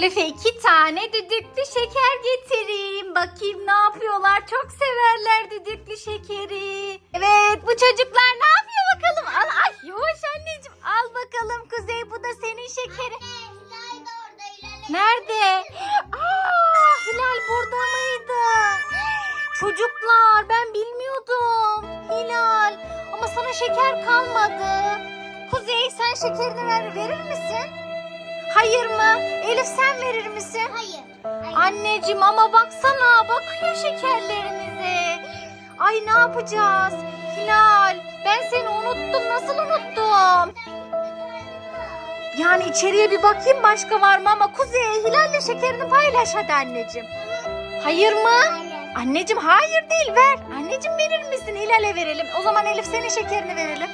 Elif'e iki tane düdüklü şeker getireyim. Bakayım ne yapıyorlar. Çok severler düdüklü şekeri. Evet bu çocuklar ne yapıyor bakalım. Al, ay yavaş anneciğim al bakalım Kuzey bu da senin şekeri. Nerede? Aa, Hilal burada mıydı? Çocuklar ben bilmiyordum. Hilal ama sana şeker kalmadı. Kuzey sen şekerini ver, verir misin? Hayır mı? Elif sen verir misin? Hayır. Anneciğim ama baksana bakıyor şekerlerinize. Ay ne yapacağız? Hilal ben seni unuttum nasıl unuttum? Yani içeriye bir bakayım başka var mı ama Kuzey Hilal'le şekerini paylaş hadi anneciğim. Hayır mı? Hayır. Anneciğim hayır değil ver. Anneciğim verir misin? Hilal'e verelim. O zaman Elif senin şekerini verelim.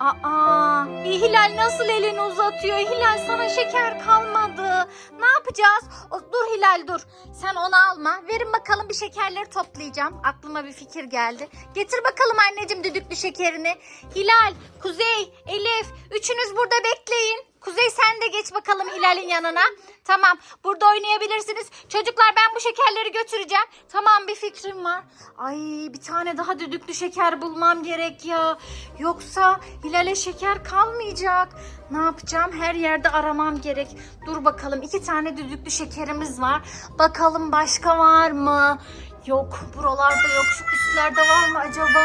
Aa, iyi Hilal nasıl elini uzatıyor? Hilal sana şeker kalmadı. Ne yapacağız? O, dur Hilal dur. Sen onu alma. Verin bakalım bir şekerleri toplayacağım. Aklıma bir fikir geldi. Getir bakalım anneciğim düdüklü şekerini. Hilal, Kuzey, Elif üçünüz burada bekleyin. Kuzey sen de geç bakalım Hilal'in yanına. Tamam burada oynayabilirsiniz. Çocuklar ben bu şekerleri götüreceğim. Tamam bir fikrim var. Ay bir tane daha düdüklü şeker bulmam gerek ya. Yoksa Hilal'e şeker kalmayacak. Ne yapacağım? Her yerde aramam gerek. Dur bakalım iki tane düdüklü şekerimiz var. Bakalım başka var mı? Yok buralarda yok. Şu üstlerde var mı acaba?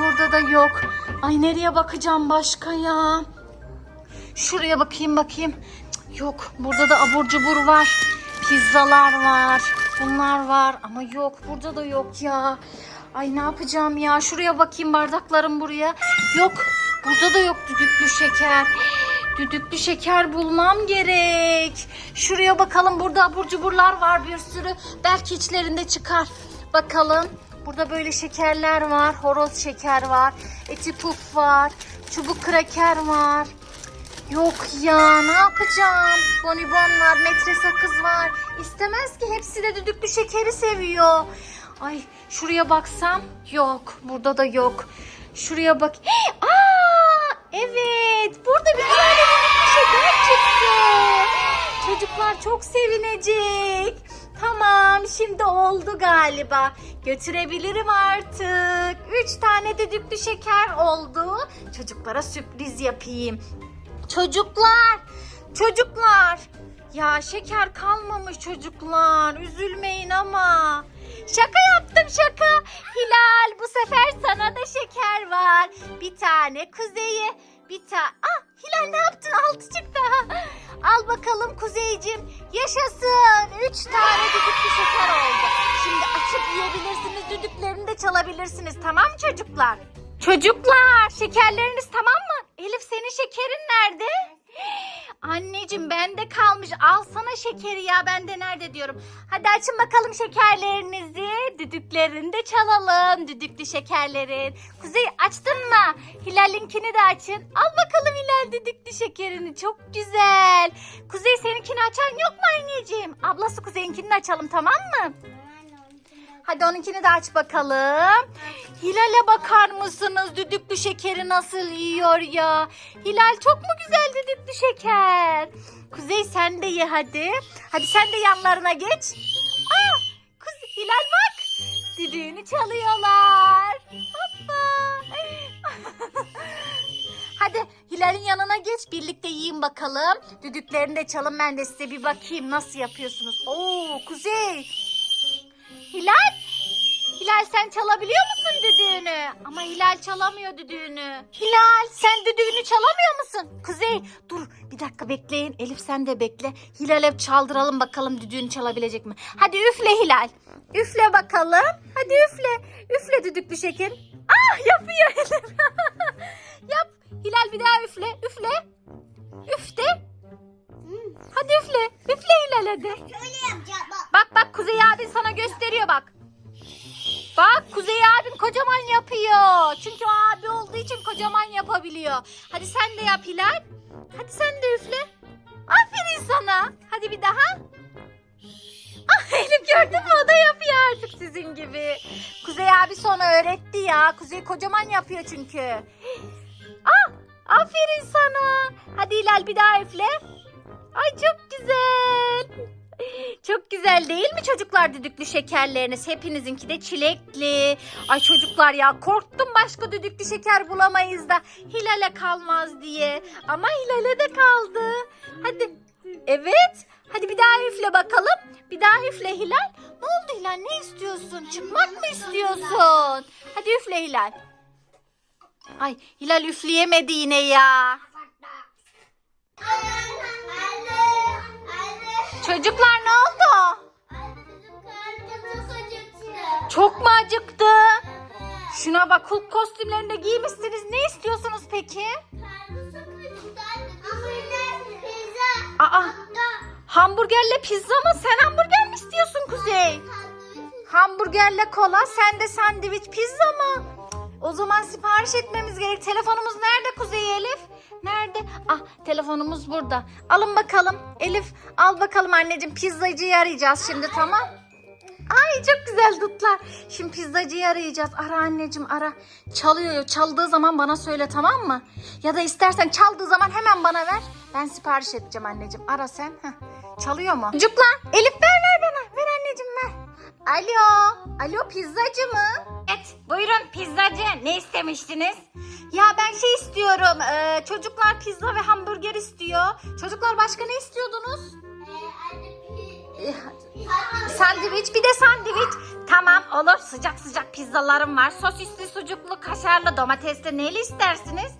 Orada da yok. Ay nereye bakacağım başka ya? Şuraya bakayım bakayım. Yok burada da abur cubur var. Pizzalar var. Bunlar var ama yok burada da yok ya. Ay ne yapacağım ya? Şuraya bakayım bardaklarım buraya. Yok burada da yok düdüklü şeker. Düdüklü şeker bulmam gerek. Şuraya bakalım burada abur cuburlar var bir sürü. Belki içlerinde çıkar. Bakalım. Burada böyle şekerler var. Horoz şeker var. Eti puf var. Çubuk kraker var. Yok ya ne yapacağım? Bonibon var, metre sakız var. İstemez ki hepsi de düdüklü şekeri seviyor. Ay şuraya baksam yok. Burada da yok. Şuraya bak. Hey, aa, evet burada bir tane düdüklü şeker çıktı. Çocuklar çok sevinecek. Tamam şimdi oldu galiba. Götürebilirim artık. Üç tane düdüklü şeker oldu. Çocuklara sürpriz yapayım. Çocuklar, çocuklar. Ya şeker kalmamış çocuklar. Üzülmeyin ama. Şaka yaptım şaka. Hilal bu sefer sana da şeker var. Bir tane kuzeye, bir tane... Ah Hilal ne yaptın? Altı çıktı. Al bakalım kuzeycim. Yaşasın. Üç tane düdüklü şeker oldu. Şimdi açıp yiyebilirsiniz. Düdüklerini de çalabilirsiniz. Tamam mı çocuklar? Çocuklar şekerleriniz tamam mı? Elif senin şekerin nerede? Anneciğim bende kalmış. Alsana şekeri ya bende nerede diyorum. Hadi açın bakalım şekerlerinizi. Düdüklerini de çalalım. Düdüklü şekerlerin. Kuzey açtın mı? Hilal'inkini de açın. Al bakalım Hilal düdüklü şekerini. Çok güzel. Kuzey seninkini açan yok mu anneciğim? Ablası Kuzey'inkini açalım tamam mı? Hadi onunkini de aç bakalım. Hilal'e bakar mısınız? Düdüklü şekeri nasıl yiyor ya? Hilal çok mu güzel düdüklü şeker? Kuzey sen de ye hadi. Hadi sen de yanlarına geç. Aa, Kuzey, Hilal bak. Düdüğünü çalıyorlar. Hoppa. Hadi Hilal'in yanına geç birlikte yiyin bakalım. Düdüklerini de çalın ben de size bir bakayım nasıl yapıyorsunuz. Oo Kuzey. Hilal? Hilal sen çalabiliyor musun düdüğünü? Ama Hilal çalamıyor düdüğünü. Hilal sen düdüğünü çalamıyor musun? Kuzey dur bir dakika bekleyin. Elif sen de bekle. Hilal'e çaldıralım bakalım düdüğünü çalabilecek mi? Hadi üfle Hilal. Üfle bakalım. Hadi üfle. Üfle düdüklü şeker. Ah yapıyor Elif. Yap. Hilal bir daha üfle. Üfle. Üfte. Hadi üfle. Üfle Hilal hadi. Şöyle yapacağım bak. Bak bak Kuzey abin sana gösteriyor bak. Bak Kuzey abin kocaman yapıyor. Çünkü abi olduğu için kocaman yapabiliyor. Hadi sen de yap Hilal. Hadi sen de üfle. Aferin sana. Hadi bir daha. Ah Elif gördün mü o da yapıyor artık sizin gibi. Kuzey abi sonra öğretti ya. Kuzey kocaman yapıyor çünkü. Ah aferin sana. Hadi Hilal bir daha üfle. Ay çok güzel. Güzel değil mi çocuklar düdüklü şekerleriniz? Hepinizinki de çilekli. Ay çocuklar ya korktum başka düdüklü şeker bulamayız da Hilal'e kalmaz diye. Ama Hilal'e de kaldı. Hadi. Evet. Hadi bir daha üfle bakalım. Bir daha üfle Hilal. Ne oldu Hilal? Ne istiyorsun? Çıkmak mı istiyorsun? Hadi üfle Hilal. Ay Hilal üfleyemedi yine ya. Çocuklar ne oldu? Çok mu acıktı? Şuna bak Hulk kostümlerinde giymişsiniz. Ne istiyorsunuz peki? Aa, hamburgerle pizza mı? Sen hamburger mi istiyorsun Kuzey? Hamburgerle kola, sen de sandviç pizza mı? O zaman sipariş etmemiz gerek. Telefonumuz nerede Kuzey Elif? Nerede? Ah telefonumuz burada. Alın bakalım. Elif al bakalım anneciğim pizzacıyı arayacağız şimdi tamam. Ay çok güzel dutlar. Şimdi pizzacıyı arayacağız. Ara anneciğim ara. Çalıyor. Çaldığı zaman bana söyle tamam mı? Ya da istersen çaldığı zaman hemen bana ver. Ben sipariş edeceğim anneciğim. Ara sen. Heh. Çalıyor mu? Çocuklar Elif ver ver bana. Ver anneciğim ver. Alo. Alo pizzacı mı? Evet buyurun pizzacı. Ne istemiştiniz? Ya ben şey istiyorum. Ee, çocuklar pizza ve hamburger istiyor. Çocuklar başka ne istiyordunuz? Sandviç bir de sandviç. Tamam olur sıcak sıcak pizzalarım var. Sosisli, sucuklu, kaşarlı, domatesli neyli istersiniz?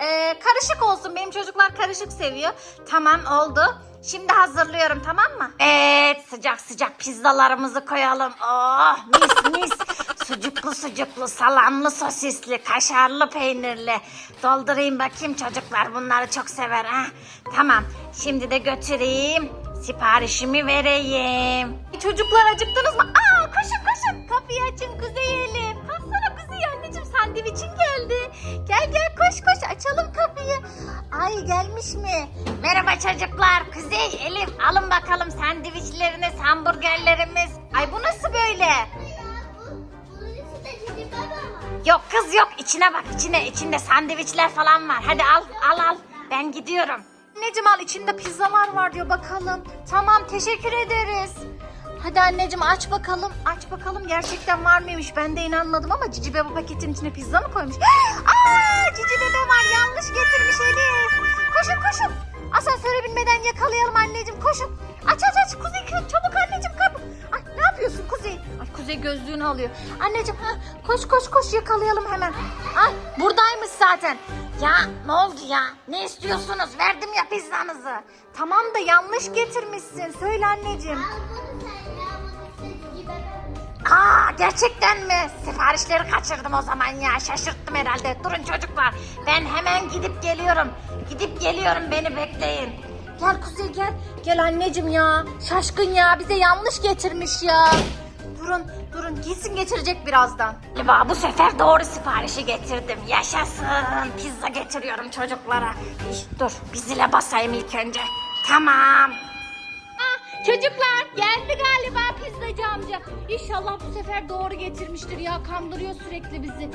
Ee, karışık olsun benim çocuklar karışık seviyor. Tamam oldu. Şimdi hazırlıyorum tamam mı? Evet sıcak sıcak pizzalarımızı koyalım. Oh mis mis. Sucuklu sucuklu, salamlı sosisli, kaşarlı peynirli. Doldurayım bakayım çocuklar bunları çok sever ha. Tamam şimdi de götüreyim. Siparişimi vereyim. Çocuklar acıktınız mı? Aa koşun koşun. Kapıyı açın Kuzey Elif. Kalksana Kuzey anneciğim sandviçin geldi. Gel gel koş koş açalım kapıyı. Ay gelmiş mi? Merhaba çocuklar. Kuzey Elif alın bakalım sandviçleriniz, hamburgerlerimiz. Ay bu nasıl böyle? Yok kız yok içine bak içine içinde sandviçler falan var. Hadi al al al ben gidiyorum. Anneciğim al içinde pizzalar var diyor bakalım. Tamam teşekkür ederiz. Hadi anneciğim aç bakalım. Aç bakalım gerçekten var mıymış? Ben de inanmadım ama Cici Bebe paketin içine pizza mı koymuş? Aa Cici Bebe var yanlış getirmiş Elif. Koşun koşun. Asansöre binmeden yakalayalım anneciğim koşun. Aç aç aç Kuzey çabuk anneciğim kapı. Kuzey? Gözlüğünü alıyor. Anneciğim ha, koş koş koş yakalayalım hemen. Ay buradaymış zaten. Ya ne oldu ya? Ne istiyorsunuz? Verdim ya pizzanızı. Tamam da yanlış getirmişsin. Söyle anneciğim. Aa gerçekten mi? Siparişleri kaçırdım o zaman ya. Şaşırttım herhalde. Durun çocuklar. Ben hemen gidip geliyorum. Gidip geliyorum beni bekleyin. Gel Kuzey gel. Gel anneciğim ya. Şaşkın ya. Bize yanlış getirmiş ya. Durun durun. Gitsin getirecek birazdan. Galiba bu sefer doğru siparişi getirdim. Yaşasın. Pizza getiriyorum çocuklara. İş, dur bir zile basayım ilk önce. Tamam. Ah, Çocuklar geldi galiba pizzacı amca. İnşallah bu sefer doğru getirmiştir ya. Kandırıyor sürekli bizi.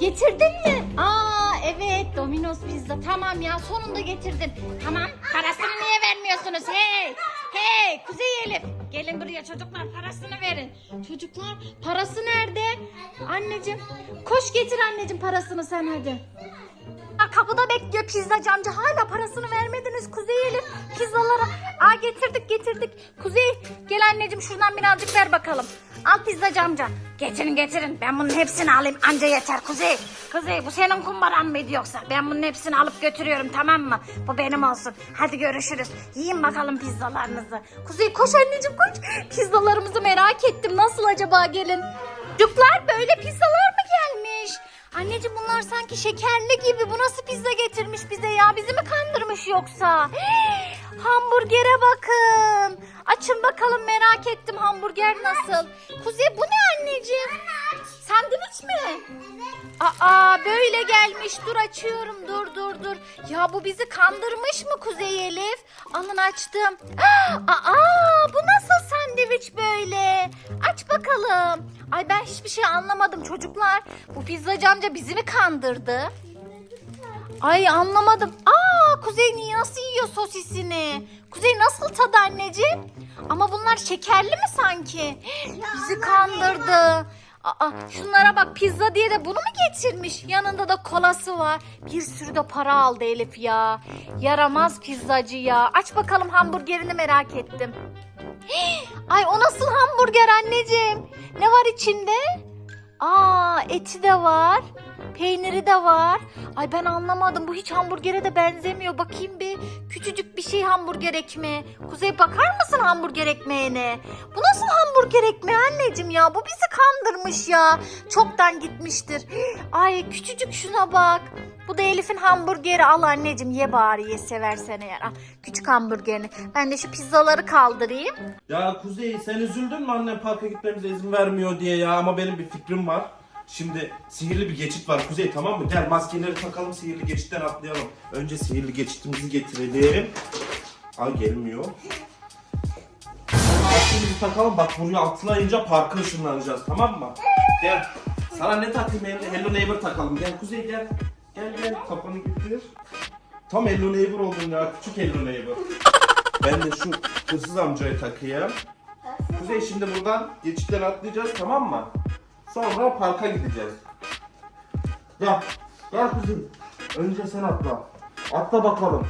Getirdin mi? Aa evet Domino's pizza. Tamam ya sonunda getirdin. Tamam parasını niye vermiyorsunuz? Hey hey Kuzey Elif. Gelin buraya çocuklar parasını verin. Çocuklar parası nerede? Anneciğim koş getir anneciğim parasını sen hadi. Aa, Kapıda bekliyor pizzacı amca. Hala parasını vermediniz Kuzey Elif. Pizzalara. Aa getirdik getirdik. Kuzey gel anneciğim şuradan birazcık ver bakalım. Al pizzacı amca. Getirin getirin. Ben bunun hepsini alayım. Anca yeter Kuzey. Kuzey bu senin kumbaran mıydı yoksa? Ben bunun hepsini alıp götürüyorum tamam mı? Bu benim olsun. Hadi görüşürüz. Yiyin bakalım pizzalarınızı. Kuzey koş anneciğim koş. Pizzalarımızı merak ettim. Nasıl acaba gelin? Çocuklar böyle pizzalar mı gelmiş? Anneciğim bunlar sanki şekerli gibi. Bu nasıl pizza getirmiş bize ya? Bizi mi kandırmış yoksa? Hamburgere bakın. Açın bakalım merak ettim hamburger nasıl. Kuzey bu ne anneciğim? Sandviç mi? Aa böyle gelmiş. Dur açıyorum. Dur dur dur. Ya bu bizi kandırmış mı Kuzey Elif? Alın açtım. Aa bu nasıl sandviç böyle? Aç bakalım. Ay ben hiçbir şey anlamadım çocuklar. Bu pizzacı amca bizi mi kandırdı? Ay anlamadım. Aa Kuzey niye nasıl yiyor sosisini? Kuzey nasıl tadı anneciğim. Ama bunlar şekerli mi sanki? Bizi kandırdı. Aa, şunlara bak pizza diye de bunu mu getirmiş? Yanında da kolası var. Bir sürü de para aldı Elif ya. Yaramaz pizzacı ya. Aç bakalım hamburgerini merak ettim. Ay o nasıl hamburger anneciğim? Ne var içinde? Aa eti de var. Peyniri de var. Ay ben anlamadım. Bu hiç hamburgere de benzemiyor. Bakayım bir. Küçücük bir şey hamburger ekmeği. Kuzey bakar mısın hamburger ekmeğine? Bu nasıl hamburger ekmeği anneciğim ya? Bu bizi kandırmış ya. Çoktan gitmiştir. Ay küçücük şuna bak. Bu da Elif'in hamburgeri. Al anneciğim ye bari ye seversen eğer. Al küçük hamburgerini. Ben de şu pizzaları kaldırayım. Ya Kuzey sen üzüldün mü annem parka gitmemize izin vermiyor diye ya ama benim bir fikrim var. Şimdi sihirli bir geçit var Kuzey tamam mı? Gel maskeleri takalım sihirli geçitten atlayalım. Önce sihirli geçitimizi getirelim. Ay gelmiyor. Maskemizi takalım bak buraya atlayınca parka ışınlanacağız tamam mı? Gel. Sana ne takayım Hello- Neighbor takalım. Gel Kuzey gel. Gel gel kafanı getir. Tam Hello Neighbor oldun ya küçük Hello Neighbor. Ben de şu hırsız amcayı takayım. Kuzey şimdi buradan geçitten atlayacağız tamam mı? Sonra parka gideceğiz. Gel. Gel Kuzey. Önce sen atla. Atla bakalım.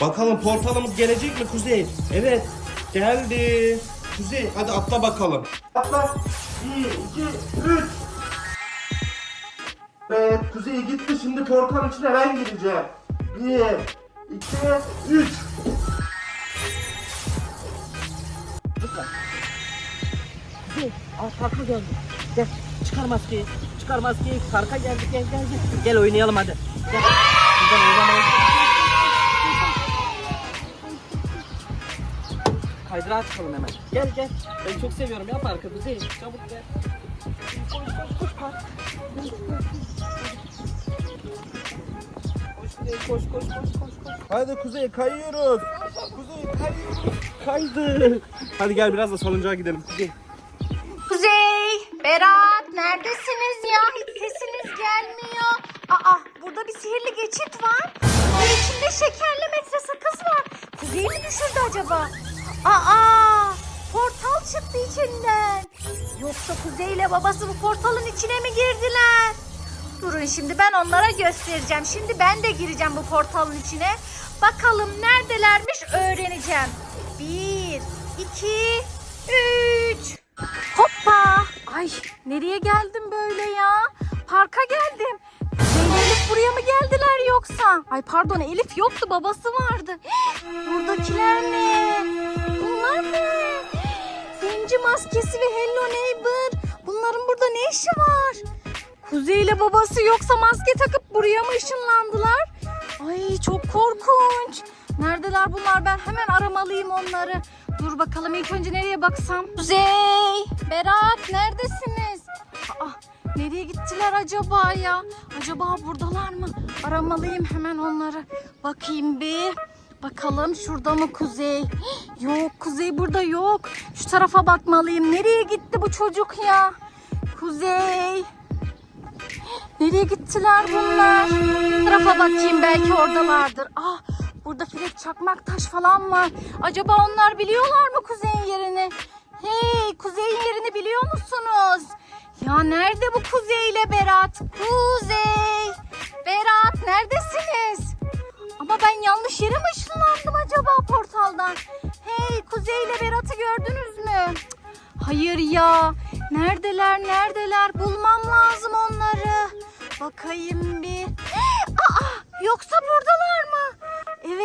Bakalım portalımız gelecek mi Kuzey? Evet. Geldi. Kuzey hadi atla bakalım. Atla. 1, 2, 3. Evet Kuzey gitti şimdi portalın içine ben gireceğim. 1, 2, 3. Gel, al geldik. Gel, çıkar maskeyi. Çıkar maskeyi. Parka geldik. Gel, gel, gel. Gel oynayalım hadi. Gel. Buradan oynamayı. Kaydırağa çıkalım hemen. Gel, gel. Ben çok seviyorum ya parkı. Kuzey, çabuk gel. Koş, koş, koş park. Koş, koş, koş, koş, koş. Hadi Kuzey kayıyoruz. Kuzey kayıyoruz. Kaydı. Hadi gel biraz da salıncağa gidelim Kuzey. Kuzey, Berat neredesiniz ya? Hiç sesiniz gelmiyor. Aa, burada bir sihirli geçit var. Ve içinde şekerli metre sakız var. Kuzey mi düşürdü acaba? Aa, portal çıktı içinden. Yoksa Kuzey ile babası bu portalın içine mi girdiler? Durun şimdi ben onlara göstereceğim. Şimdi ben de gireceğim bu portalın içine. Bakalım neredelermiş öğreneceğim. Bir, iki, üç. Hoppa! Ay nereye geldim böyle ya? Parka geldim. Zeynep buraya mı geldiler yoksa? Ay pardon Elif yoktu babası vardı. Buradakiler ne? Bunlar ne? Zenci maskesi ve Hello Neighbor. Bunların burada ne işi var? Kuzey ile babası yoksa maske takıp buraya mı ışınlandılar? Ay çok korkunç. Neredeler bunlar? Ben hemen aramalıyım onları. Dur bakalım ilk önce nereye baksam? Kuzey, Berat neredesiniz? Aa, nereye gittiler acaba ya? Acaba buradalar mı? Aramalıyım hemen onları. Bakayım bir. Bakalım şurada mı Kuzey? Yok Kuzey burada yok. Şu tarafa bakmalıyım. Nereye gitti bu çocuk ya? Kuzey. Nereye gittiler bunlar? Bu tarafa bakayım belki oradalardır. Ah burada Fred çakmak taş falan var. Acaba onlar biliyorlar mı Kuzey'in yerini? Hey Kuzey'in yerini biliyor musunuz? Ya nerede bu Kuzey ile Berat? Kuzey! Berat neredesiniz? Ama ben yanlış yere mi ışınlandım acaba portaldan? Hey Kuzey ile Berat'ı gördünüz mü? Hayır ya. Neredeler neredeler? Bulmam lazım onları. Bakayım bir. Aa, yoksa buradalar mı?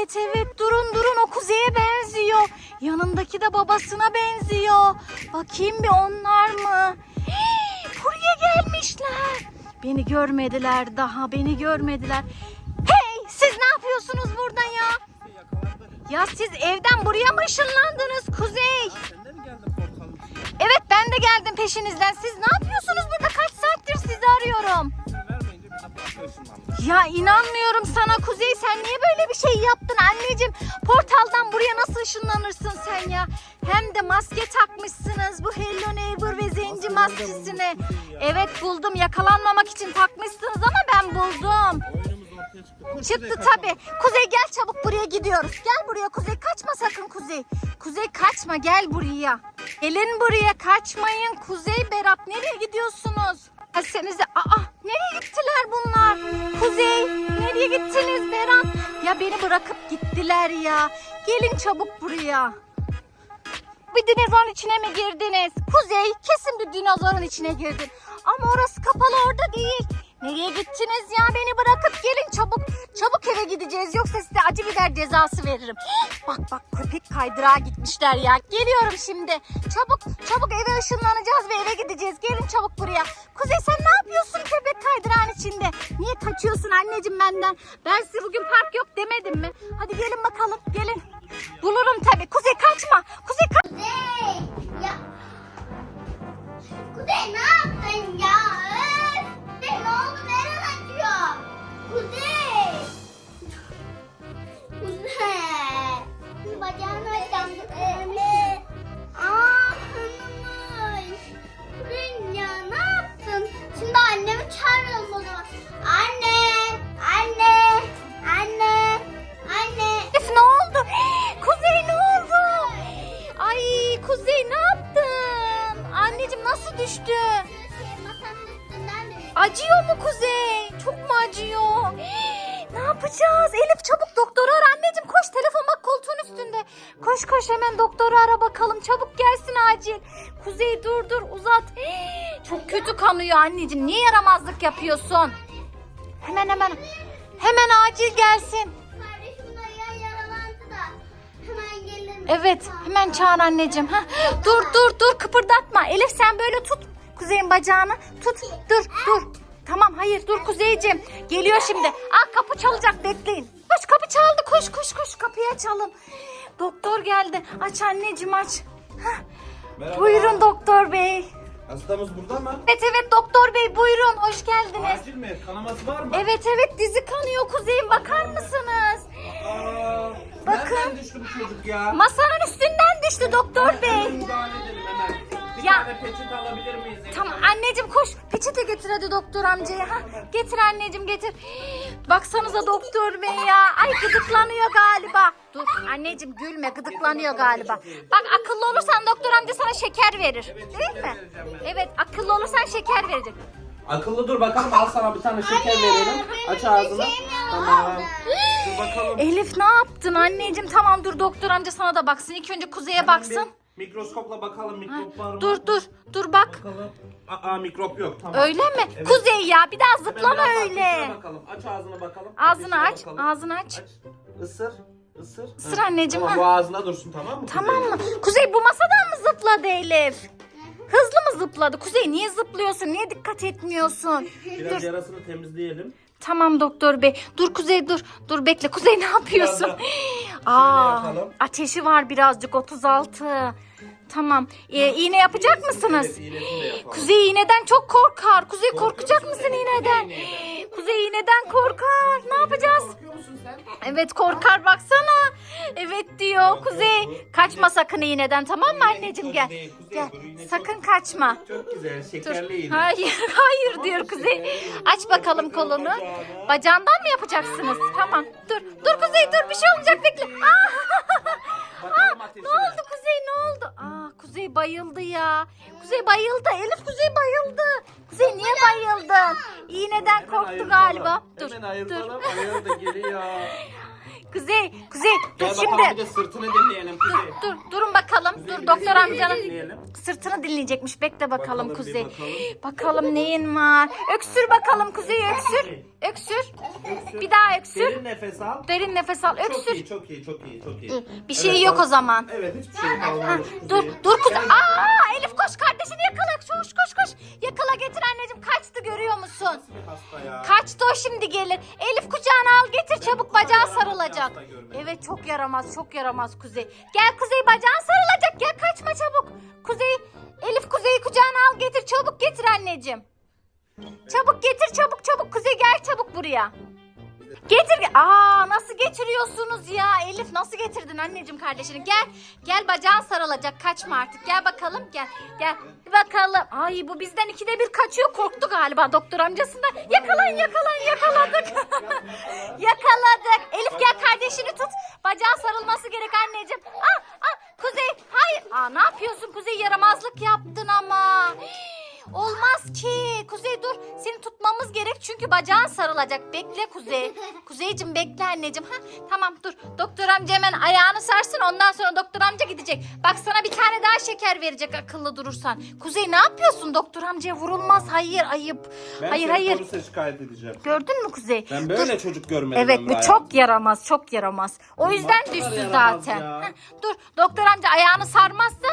Evet evet durun durun o kuzeye benziyor. Yanındaki de babasına benziyor. Bakayım bir onlar mı? Hii, Buraya gelmişler. Beni görmediler daha beni görmediler. Hey siz ne yapıyorsunuz burada ya? Ya siz evden buraya mı ışınlandınız Kuzey? Evet ben de geldim peşinizden. Siz ne yapıyorsunuz burada? Kaç saattir sizi arıyorum. Ya inanmıyorum sana Kuzey. Sen niye böyle bir şey yaptın anneciğim? Portaldan buraya nasıl ışınlanırsın sen ya? Hem de maske takmışsınız. Bu Hello Neighbor ve Zenci maskesini. Evet buldum. Yakalanmamak için takmışsınız ama ben buldum. Çıktı. Tabi. Kuzey gel çabuk buraya gidiyoruz. Gel buraya Kuzey kaçma sakın Kuzey. Kuzey kaçma gel buraya. Gelin buraya kaçmayın. Kuzey Berat nereye gidiyorsunuz? Gelsenize. Aa nereye gittiler bunlar? Kuzey nereye gittiniz Berat? Ya beni bırakıp gittiler ya. Gelin çabuk buraya. Bir dinozorun içine mi girdiniz? Kuzey kesin bir dinozorun içine girdin. Ama orası kapalı orada değil. Nereye gittiniz ya? Beni bırakıp gelin çabuk. Çabuk eve gideceğiz yoksa size acı biber cezası veririm. Bak bak köpek kaydırağa gitmişler ya. Geliyorum şimdi. Çabuk çabuk eve ışınlanacağız ve eve gideceğiz. Gelin çabuk buraya. Kuzey sen ne yapıyorsun köpek kaydırağın içinde? Niye kaçıyorsun anneciğim benden? Ben size bugün park yok demedim mi? Hadi gelin bakalım gelin. Bulurum tabii. Kuzey kaçma. Kuzey kaç. Kuzey ya. Kuzey ne yaptın ya? Kuzey ne oldu? Neren acıyor? Kuzey. Kuzey. Bacağını acımış. Aa kanamış. Kuzey ne yaptın? Şimdi annemi çağıralım o zaman. Anne. Anne. Anne. Anne. Ne oldu? Kanıyor anneciğim niye yaramazlık yapıyorsun? Hemen hemen hemen acil gelsin. Kardeşim de ya yaralandı da. Hemen gelin. Evet hemen çağır anneciğim. Ha, dur dur dur kıpırdatma. Elif sen böyle tut Kuzey'in bacağını. Tut dur dur. Tamam hayır dur Kuzeyciğim. Geliyor şimdi. Aa kapı çalacak bekleyin. Koş kapı çaldı koş koş koş kapıyı açalım. Doktor geldi. Aç anneciğim aç. Hah, Merhaba. Buyurun doktor bey. Hastamız burada mı? Evet evet doktor bey buyurun hoş geldiniz. Acil mi? Kanaması var mı? Evet evet dizi kanıyor Kuzey'in bakar mısınız? Aa, Bakın. Nereden düştü bu çocuk ya? Masanın üstünden düştü doktor bey. Müdahale edelim. Bir Ya. tane peçete alabilir miyiz? Tamam anneciğim koş. Peçete getir hadi doktor amcaya. Ha, getir anneciğim getir. Baksanıza doktor bey ya. Ay gıdıklanıyor galiba. Dur anneciğim gülme gıdıklanıyor galiba. Bak akıllı olursan doktor amca sana şeker verir. Değil mi? Evet akıllı olursan şeker verecek. Akıllı dur bakalım al sana bir tane şeker verelim. Aç ağzını. Tamam. Dur bakalım. Elif ne yaptın anneciğim? Tamam dur doktor amca sana da baksın. İlk önce kuzeye baksın. Mikroskopla bakalım mikrop var mı? Dur dur dur bak. Bakalım. Aa mikrop yok tamam. Öyle mi? Evet. Kuzey ya bir daha Hemen zıplama biraz öyle. ateşine Bakalım. Aç ağzını bakalım. Ağzını Ateşine aç. bakalım. Ağzını aç. Isır. Isır. Isır Ha. anneciğim, ha. bu ağzına dursun tamam mı? Tamam mı? Kuzey bu masadan mı zıpladı Elif? Hızlı mı zıpladı? Kuzey niye zıplıyorsun? Niye dikkat etmiyorsun? Biraz yarasını temizleyelim. Tamam doktor bey. Dur Kuzey dur. Dur bekle. Kuzey ne yapıyorsun? Biraz da Aa, yapalım. ateşi var birazcık 36. Tamam. Ee, iğne yapacak mısınız? Evet, iğnesini de yapalım. Kuzey iğneden çok korkar. Kuzey korkacak mısın? İğneden. Kuzey iğneden korkar. Ne yapacağız? Korkuyor musun sen? Evet korkar baksana. Evet diyor Kuzey. Kaçma sakın iğneden tamam mı anneciğim gel. Gel. Sakın kaçma. Çok güzel şekerli iğne. Hayır, hayır diyor Kuzey. Aç bakalım kolunu. Bacağından mı yapacaksınız? Tamam. Dur. Dur Kuzey dur bir şey olmayacak bekle. Aa! Bakalım ateşine. ne oldu Kuzey ne oldu? Aa Kuzey bayıldı ya. Kuzey bayıldı. Elif Kuzey bayıldı. Kuzey niye bayıldın? İğneden korktu ayırtalım. galiba. Dur. Hemen Dur. ayırtalım. Da geliyor. Kuzey, Kuzey dur Gel bakalım bir şimdi. de sırtını dinleyelim Kuzey. Dur, durun bakalım. Dur doktor amcanın dinleyelim. sırtını dinleyecekmiş. Bekle bakalım, Bakalım bir Kuzey. bakalım. Bakalım neyin var? Öksür bakalım Kuzey öksür. Öksür. Bir daha öksür. Derin nefes al. Derin nefes al. Çok Öksür. iyi, çok iyi, çok iyi, çok iyi. Bir şey Evet, yok al. o zaman. Evet, hiçbir şey Ha, kalmamış. dur, Kuzey. dur Kuzey. Gel. Aa, Elif koş kardeşini yakala. Koş, koş, koş. Yakala getir anneciğim. Kaçtı görüyor musun? Hasta ya? Kaçtı o şimdi gelir. Elif kucağına al getir çabuk bacağı sarılacak. Evet çok yaramaz çok yaramaz Kuzey. Gel Kuzey bacağın sarılacak gel kaçma çabuk. Kuzey Elif Kuzey'i kucağına al getir çabuk getir anneciğim. Çabuk getir çabuk çabuk Kuzey gel çabuk buraya. Getir. Aa nasıl getiriyorsunuz ya? Elif nasıl getirdin anneciğim kardeşini? Gel. Gel bacağın sarılacak. Kaçma artık. Gel bakalım. Gel. Gel. Bakalım. Ay bu bizden ikide bir kaçıyor. Korktu galiba doktor amcasından. Yakalayın yakalayın yakaladık. yakaladık. Elif gel kardeşini tut. Bacağın sarılması gerek anneciğim. Ah ah Kuzey. Hayır. Aa ne yapıyorsun Kuzey? Yaramazlık yaptın ama. Olmaz ki. Kuzey dur. Seni tutmamız gerek çünkü bacağın sarılacak. Bekle Kuzey. Kuzeycim bekle anneciğim. Ha, tamam dur. Doktor amca hemen ayağını sarsın. Ondan sonra doktor amca gidecek. Bak sana bir tane daha şeker verecek akıllı durursan. Kuzey ne yapıyorsun? Doktor amcaya vurulmaz. Hayır ayıp. Ben hayır hayır. polise şikayet edeceğim. Gördün mü Kuzey? Ben böyle çocuk görmedim Evet bu çok yaramaz çok yaramaz. O yüzden yaramaz zaten. ya. Heh, dur doktor amca ayağını sarmazsa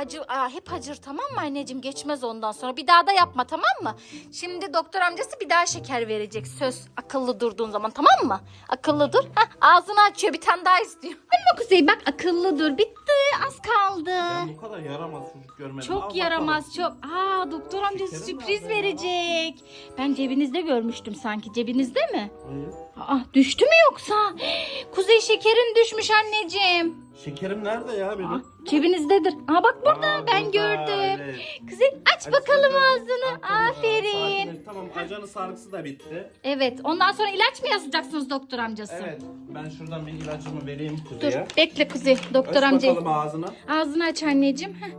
acı aa, hep acır tamam mı anneciğim geçmez ondan sonra bir daha da yapma tamam mı? Şimdi doktor amcası bir daha şeker verecek söz akıllı durduğun zaman tamam mı? Akıllı dur. Heh, ağzını açıyor bir tane daha istiyor. Ama Kuzey bak akıllı dur bitti az kaldı. Ben bu kadar yaramaz çocuk görmedim. Al Çok bakalım. yaramaz çok. Aa doktor amcası Şekerim sürpriz nerede ya? verecek. Ben cebinizde görmüştüm sanki. Cebinizde mi? Hayır. Aa düştü mü yoksa? Kuzey şekerin düşmüş anneciğim. Şekerim nerede ya benim? Cebinizdedir. Aa bak burada Aa, ben burada, gördüm. evet. Kuzey aç Hadi bakalım de- ağzını. Tamam, Aferin. Tamam ajanın sargısı da bitti. Evet ondan sonra ilaç mı yazacaksınız doktor amcası? Evet ben şuradan bir ilacımı vereyim Dur bekle Kuzey doktor Aç amca. bakalım ağzını. Ağzını aç anneciğim. Heh,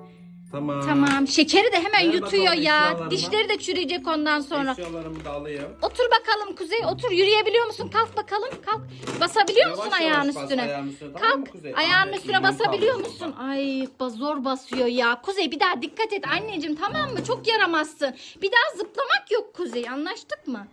Tamam. tamam şekeri de hemen Ver yutuyor bakalım ya. Dişleri de çürüyecek ondan sonra. Eşyalarımı da alayım. Otur bakalım Kuzey otur yürüyebiliyor musun? Kalk bakalım kalk. Basabiliyor Yavaş musun yavaş ayağın bas üstüne? ayağın üstüne, tamam mı Kalk Kuzey? ayağın Aferin, üstüne basabiliyor musun? Ay zor basıyor ya. Kuzey bir daha dikkat et anneciğim tamam mı? Çok yaramazsın. Bir daha zıplamak yok Kuzey anlaştık mı?